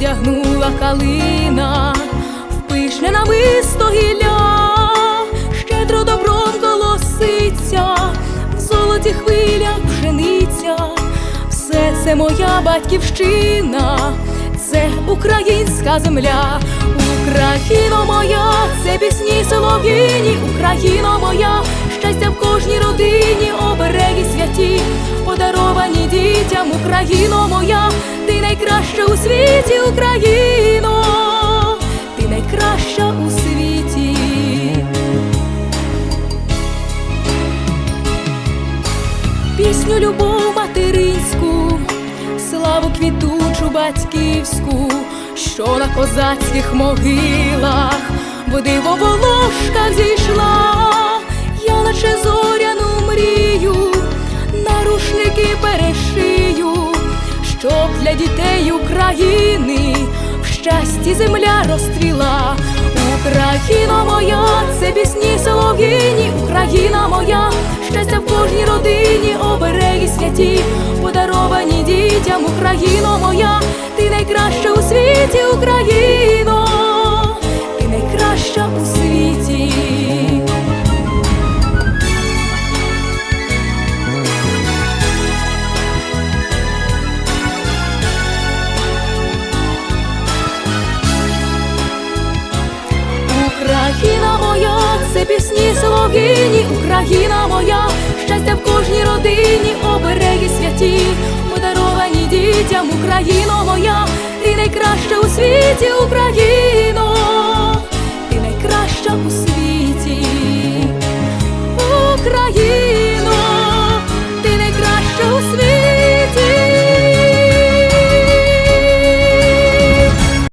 одягнула калина, в пишне намисто гілля, щедро добром колоситься, в золоті хвилях пшениця, все це моя батьківщина, це українська земля, Україно моя, це пісні солов'їні, Україно моя, щастя в дітям, Україно моя, ти найкраща у світі, Україно, ти найкраща у світі. Пісню любов материнську, славу квітучу батьківську, що на козацьких могилах в диво волошка зійшла, щоб для дітей України в щасті земля розстріла. Україна моя, солов'їні, Україна моя, щастя в кожній родині, обереги святі, подаровані дітям, Україно моя, ти найкраща у світі, Україна.